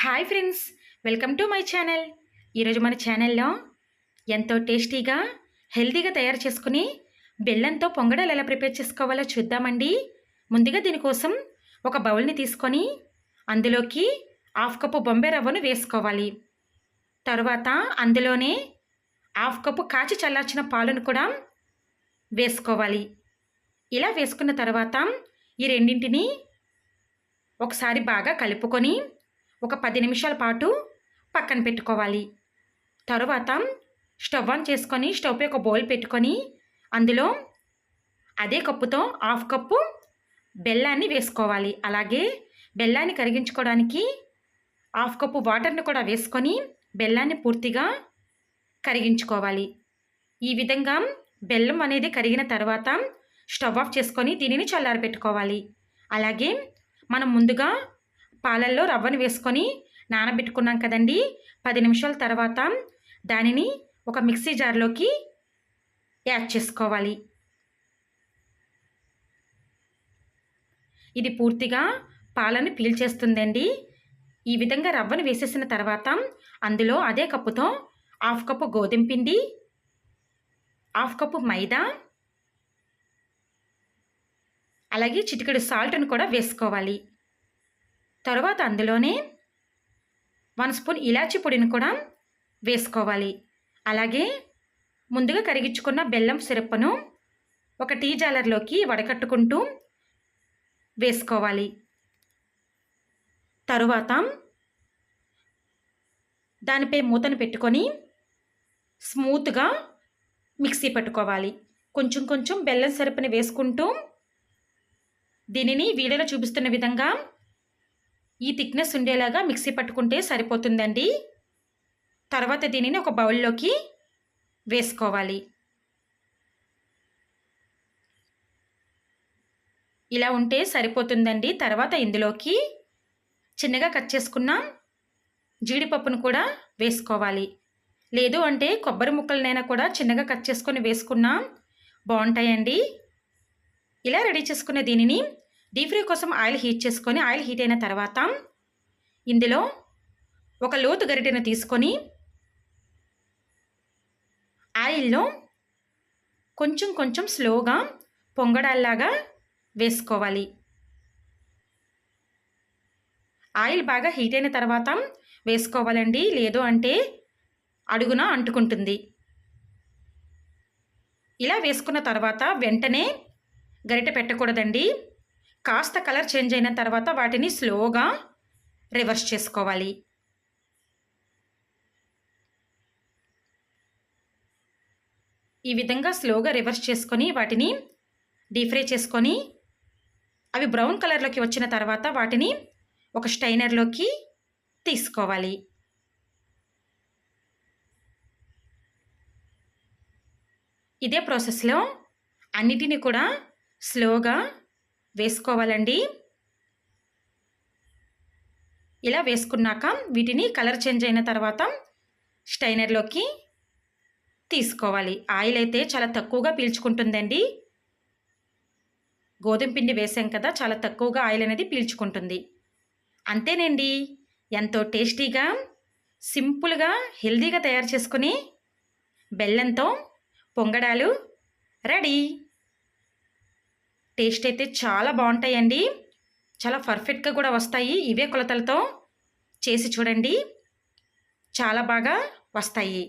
Hi friends welcome to my channel. ఈరోజు మన ఛానల్లో ఎంతో టేస్టీగా హెల్తీగా తయారు చేసుకుని బెల్లంతో పొంగడాలు ఎలా ప్రిపేర్ చేసుకోవాలో చూద్దామండి. ముందుగా దీనికోసం ఒక బౌల్ని తీసుకొని అందులోకి హాఫ్ కప్పు బొంబే రవ్వను వేసుకోవాలి. తర్వాత అందులోనే హాఫ్ కప్పు కాచి చల్లార్చిన పాలను కూడా వేసుకోవాలి. ఇలా వేసుకున్న తర్వాత ఈ రెండింటిని ఒకసారి బాగా కలుపుకొని ఒక పది నిమిషాల పాటు పక్కన పెట్టుకోవాలి. తరువాత స్టవ్ ఆన్ చేసుకొని స్టవ్పై ఒక బౌల్ పెట్టుకొని అందులో అదే కప్పుతో హాఫ్ కప్పు బెల్లాన్ని వేసుకోవాలి. అలాగే బెల్లాన్ని కరిగించుకోవడానికి హాఫ్ కప్పు వాటర్ని కూడా వేసుకొని బెల్లాన్ని పూర్తిగా కరిగించుకోవాలి. ఈ విధంగా బెల్లం అనేది కరిగిన తర్వాత స్టవ్ ఆఫ్ చేసుకొని దీనిని చల్లారబెట్టుకోవాలి అలాగే మనం ముందుగా పాలల్లో రవ్వను వేసుకొని నానబెట్టుకున్నాం కదండి. పది నిమిషాల తర్వాత దానిని ఒక మిక్సీ జార్లోకి యాడ్ చేసుకోవాలి. ఇది పూర్తిగా పాలను పీల్చేస్తుందండి. ఈ విధంగా రవ్వను వేసేసిన తర్వాత అందులో అదే కప్పుతో హాఫ్ కప్పు గోధుమ పిండి హాఫ్ కప్పు మైదా అలాగే చిటికెడు సాల్ట్ను కూడా వేసుకోవాలి. తర్వాత అందులోనే వన్ స్పూన్ ఇలాచీ పొడిని కూడా వేసుకోవాలి. అలాగే ముందుగా కరిగించుకున్న బెల్లం సిరప్ను ఒక టీ జాలర్లోకి వడకట్టుకుంటూ వేసుకోవాలి. తరువాత దానిపై మూతను పెట్టుకొని స్మూత్గా మిక్సీ పట్టుకోవాలి. కొంచెం కొంచెం బెల్లం సిరప్ని వేసుకుంటూ దీనిని వీడియోలో చూపిస్తున్న విధంగా ఈ థిక్నెస్ ఉండేలాగా మిక్సీ పట్టుకుంటే సరిపోతుందండి. తర్వాత దీనిని ఒక బౌల్లోకి వేసుకోవాలి. ఇలా ఉంటే సరిపోతుందండి. తర్వాత ఇందులోకి చిన్నగా కట్ చేసుకున్న జీడిపప్పును కూడా వేసుకోవాలి. లేదు అంటే కొబ్బరి ముక్కలనైనా కూడా చిన్నగా కట్ చేసుకొని వేసుకున్నా బాగుంటాయండి. ఇలా రెడీ చేసుకున్న దీనిని డీప్ ఫ్రై కోసం ఆయిల్ హీట్ చేసుకొని ఆయిల్ హీట్ అయిన తర్వాత ఇందులో ఒక లోతు గరిటెను తీసుకొని ఆయిల్లో కొంచెం కొంచెం స్లోగా పొంగడాల్లాగా వేసుకోవాలి. ఆయిల్ బాగా హీట్ అయిన తర్వాత వేసుకోవాలండి లేదు అంటే అడుగున అంటుకుంటుంది. ఇలా వేసుకున్న తర్వాత వెంటనే గరిటె పెట్టకూడదండి. కాస్త కలర్ చేంజ్ అయిన తర్వాత వాటిని స్లోగా రివర్స్ చేసుకోవాలి. ఈ విధంగా స్లోగా రివర్స్ చేసుకొని వాటిని డీప్ ఫ్రై చేసుకొని అవి బ్రౌన్ కలర్లోకి వచ్చిన తర్వాత వాటిని ఒక స్టైనర్లోకి తీసుకోవాలి. ఇదే ప్రాసెస్లో అన్నిటినీ కూడా స్లోగా వేసుకోవాలండి. ఇలా వేసుకున్నాక వీటిని కలర్ చేంజ్ అయిన తర్వాత స్టైనర్లోకి తీసుకోవాలి. ఆయిల్ అయితే చాలా తక్కువగా పీల్చుకుంటుందండి. గోధుమ పిండి వేసాం కదా చాలా తక్కువగా ఆయిల్ అనేది పీల్చుకుంటుంది. అంతేనండి. ఎంతో టేస్టీగా సింపుల్గా హెల్దీగా తయారు చేసుకుని బెల్లంతో పొంగడాలు రెడీ. టేస్ట్ అయితే చాలా బాగుంటాయండి. చాలా పర్ఫెక్ట్గా కూడా వస్తాయి. ఇవే కొలతలతో చేసి చూడండి. చాలా బాగా వస్తాయి.